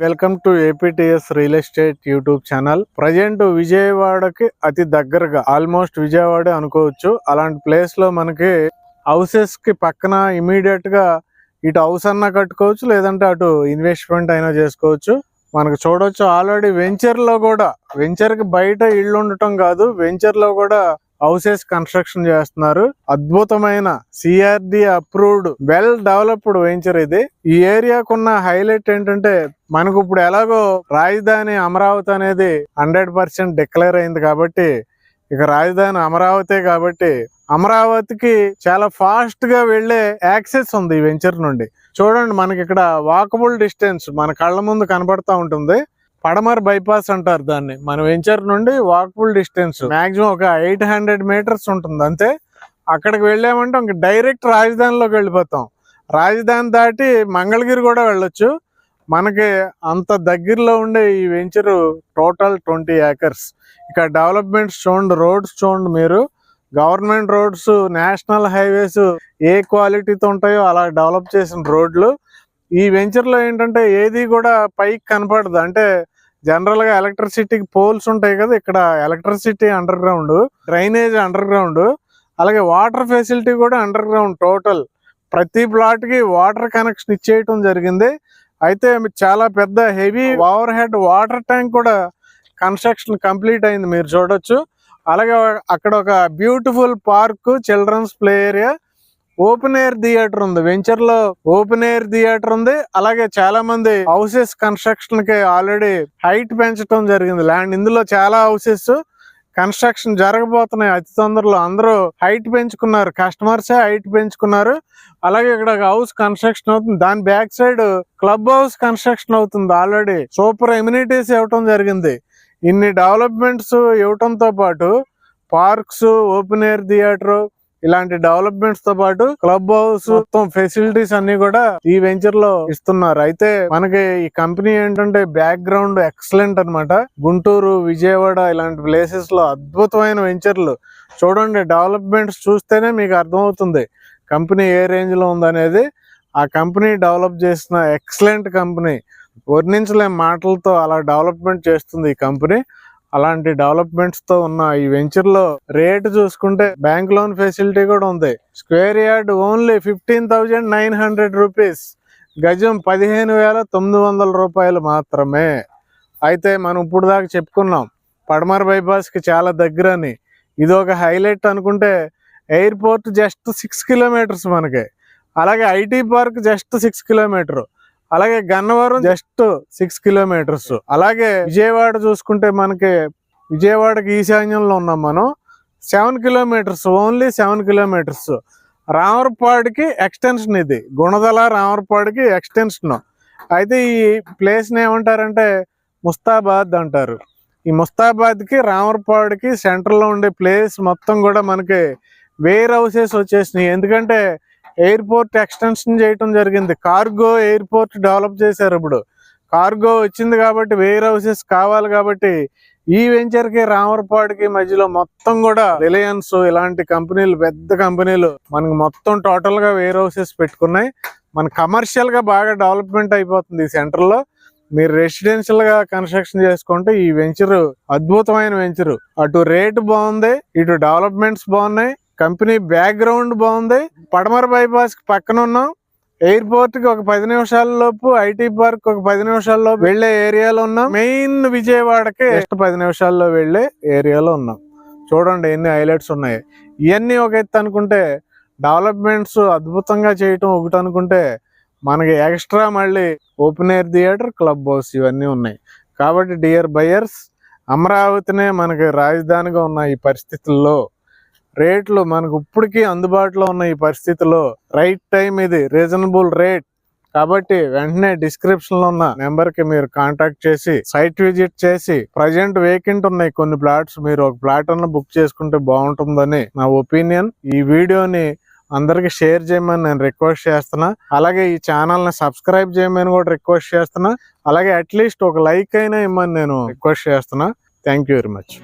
Welcome to APTS real estate YouTube channel present విజయవాడకి అతి దగ్గరగా ఆల్మోస్ట్ విజయవాడ అనుకోవచ్చు. అలాంటి ప్లేస్లో మనకి హౌసెస్కి పక్కన ఇమీడియట్గా ఇటు హౌస్ అన్నా కట్టుకోవచ్చు లేదంటే అటు ఇన్వెస్ట్మెంట్ అయినా చేసుకోవచ్చు. మనకు చూడొచ్చు ఆల్రెడీ వెంచర్లో కూడా వెంచర్కి బయట ఇల్లు ఉండటం కాదు వెంచర్లో కూడా హౌసెస్ కన్స్ట్రక్షన్ చేస్తున్నారు. అద్భుతమైన CRD approved well developed venture ఇది. ఈ ఏరియాకున్న హైలైట్ ఏంటంటే మనకు ఇప్పుడు ఎలాగో రాజధాని అమరావతి అనేది హండ్రెడ్ పర్సెంట్ డిక్లేర్ అయింది కాబట్టి ఇక రాజధాని అమరావతి కాబట్టి అమరావతికి చాలా ఫాస్ట్గా వెళ్ళే యాక్సెస్ ఉంది ఈ వెంచర్ నుండి. చూడండి మనకి ఇక్కడ వాకబుల్ డిస్టెన్స్ మన కళ్ళ ముందు కనబడతా ఉంటుంది. పడమర్ బైపాస్ అంటారు దాన్ని. మన వెంచర్ నుండి వాక్ఫుల్ డిస్టెన్స్. మాక్సిమం ఒక ఎయిట్ హండ్రెడ్ మీటర్స్ ఉంటుంది. అంతే. అక్కడికి వెళ్ళామంటే ఇంక డైరెక్ట్ రాజధానిలోకి వెళ్ళిపోతాం. రాజధాని దాటి మంగళగిరి కూడా వెళ్ళొచ్చు. మనకి అంత దగ్గరలో ఉండే ఈ వెంచరు టోటల్ ట్వంటీ ఏకర్స్. ఇక్కడ డెవలప్మెంట్స్ చూడండి రోడ్స్ చూడండి మీరు. గవర్నమెంట్ రోడ్స్ నేషనల్ హైవేస్ ఏ క్వాలిటీతో ఉంటాయో అలా డెవలప్ చేసిన రోడ్లు. ఈ వెంచర్లో ఏంటంటే ఏది కూడా పైకి కనపడదు. అంటే జనరల్గా ఎలక్ట్రిసిటీకి పోల్స్ ఉంటాయి కదా ఇక్కడ electricity underground drainage underground అలాగే వాటర్ ఫెసిలిటీ కూడా అండర్ గ్రౌండ్ టోటల్ ప్రతి ప్లాట్కి వాటర్ కనెక్షన్ ఇచ్చేయటం జరిగింది. అయితే చాలా పెద్ద heavy overhead water tank కూడా కన్స్ట్రక్షన్ కంప్లీట్ అయింది. మీరు చూడొచ్చు. అలాగే అక్కడ ఒక beautiful park children's play area open air theatre ఉంది. వెంచర్లో ఓపెన్ ఎయిర్ థియేటర్ ఉంది. అలాగే చాలా మంది హౌసెస్ కన్స్ట్రక్షన్కి ఆల్రెడీ హైట్ పెంచడం జరిగింది. ల్యాండ్ ఇందులో చాలా హౌసెస్ కన్స్ట్రక్షన్ జరగబోతున్నాయి. అతి తొందరలో అందరూ హైట్ పెంచుకున్నారు. కస్టమర్సే హైట్ పెంచుకున్నారు. అలాగే ఇక్కడ హౌస్ కన్స్ట్రక్షన్ అవుతుంది. దాని back side club house construction అవుతుంది. ఆల్రెడీ సూపర్ ఎమ్యూనిటీస్ ఇవ్వటం జరిగింది. ఇన్ని డెవలప్మెంట్స్ ఇవ్వటంతో పాటు పార్క్స్ ఓపెన్ ఎయిర్ థియేటర్ ఇలాంటి డెవలప్మెంట్స్తో పాటు క్లబ్ హౌస్ మొత్తం ఫెసిలిటీస్ అన్ని కూడా ఈ వెంచర్లో ఇస్తున్నారు. అయితే మనకి ఈ కంపెనీ ఏంటంటే బ్యాక్ గ్రౌండ్ ఎక్సలెంట్ అన్నమాట. గుంటూరు విజయవాడ ఇలాంటి ప్లేసెస్లో అద్భుతమైన వెంచర్లు చూడండి డెవలప్మెంట్స్ చూస్తేనే మీకు అర్థమవుతుంది. కంపెనీ ఏ రేంజ్లో ఉందనేది. ఆ కంపెనీ డెవలప్ చేసిన ఎక్సలెంట్ కంపెనీ వర్ణించలేని మాటలతో అలా డెవలప్మెంట్ చేస్తుంది ఈ కంపెనీ అలాంటి డెవలప్మెంట్స్తో ఉన్న ఈ వెంచర్లో రేట్ చూసుకుంటే బ్యాంక్ లోన్ ఫెసిలిటీ కూడా ఉంది. Square yard only fifteen thousand nine hundred rupees గజం పదిహేను వేల తొమ్మిది వందల రూపాయలు మాత్రమే. అయితే మనం ఇప్పుడు దాకా చెప్పుకున్నాం పడమర బైపాస్కి చాలా దగ్గర అని ఇది ఒక హైలైట్ అనుకుంటే ఎయిర్పోర్ట్ జస్ట్ సిక్స్ కిలోమీటర్స్ మనకి. అలాగే IT park just six kilometre అలాగే గన్నవరం జస్ట్ సిక్స్ కిలోమీటర్స్ అలాగే విజయవాడ చూసుకుంటే మనకి విజయవాడకి ఈశాన్యంలో ఉన్నాం మనం. Seven kilometres only seven kilometres రామర్పాడికి extension ఇది. గుణదల రామర్పాడికి ఎక్స్టెన్షన్ అయితే ఈ ప్లేస్ని ఏమంటారంటే ముస్తాబాద్ అంటారు. ఈ ముస్తాబాద్కి రామర్పాడికి సెంటర్లో ఉండే ప్లేస్ మొత్తం కూడా మనకి వేర్ హౌసెస్ వచ్చేసినాయి. ఎందుకంటే ఎయిర్పోర్ట్ ఎక్స్టెన్షన్ చేయటం జరిగింది. కార్గో ఎయిర్పోర్ట్ డెవలప్ చేశారు ఇప్పుడు. కార్గో వచ్చింది కాబట్టి వేర్ హౌసెస్ కావాలి కాబట్టి ఈ వెంచర్కి మధ్యలో మొత్తం కూడా రిలయన్స్ ఇలాంటి కంపెనీలు పెద్ద కంపెనీలు మనకి మొత్తం టోటల్గా వేర్ హౌసెస్ పెట్టుకున్నాయి. మన కమర్షియల్గా బాగా డెవలప్మెంట్ అయిపోతుంది ఈ సెంటర్లో మీరు రెసిడెన్షియల్గా కన్స్ట్రక్షన్ చేసుకుంటే ఈ వెంచర్ అద్భుతమైన వెంచర్. అటు రేట్ బాగుంది ఇటు డెవలప్మెంట్స్ బాగున్నాయి. కంపెనీ బ్యాక్గ్రౌండ్ బాగుంది. పడమర బైపాస్కి పక్కన ఉన్నాం ఎయిర్పోర్ట్కి ఒక పది నిమిషాల లోపు ఐటీ పార్క్ ఒక పది నిమిషాల లోపు వెళ్ళే ఏరియాలో ఉన్నాం. మెయిన్ విజయవాడకి పది నిమిషాల్లో వెళ్ళే ఏరియాలో ఉన్నాం. చూడండి ఎన్ని హైలైట్స్ ఉన్నాయి. ఇవన్నీ ఒక ఎత్తు అనుకుంటే డెవలప్మెంట్స్ అద్భుతంగా చేయటం ఒకటి అనుకుంటే మనకి ఎక్స్ట్రా మళ్ళీ open air theatre club house ఇవన్నీ ఉన్నాయి. కాబట్టి డియర్ బయర్స్ అమరావతినే మనకి రాజధానిగా ఉన్న ఈ పరిస్థితుల్లో రేట్లు మనకు ఇప్పటికీ అందుబాటులో ఉన్న ఈ పరిస్థితిలో రైట్ టైం ఇది రీజనబుల్ రేట్. కాబట్టి వెంటనే డిస్క్రిప్షన్లో ఉన్న నెంబర్కి మీరు కాంటాక్ట్ చేసి సైట్ విజిట్ చేసి ప్రజెంట్ వేకెంట్ ఉన్నాయి కొన్ని ప్లాట్స్ మీరు ఒక ప్లాట్ అన్న బుక్ చేసుకుంటే బాగుంటుందని నా ఒపీనియన్. ఈ వీడియోని అందరికి షేర్ చేయమని నేను రిక్వెస్ట్ చేస్తున్నా. అలాగే ఈ ఛానల్ని సబ్స్క్రైబ్ చేయమని కూడా రిక్వెస్ట్ చేస్తున్నా. అలాగే అట్లీస్ట్ ఒక లైక్ అయినా ఇమ్మని నేను రిక్వెస్ట్ చేస్తున్నా. Thank you very much.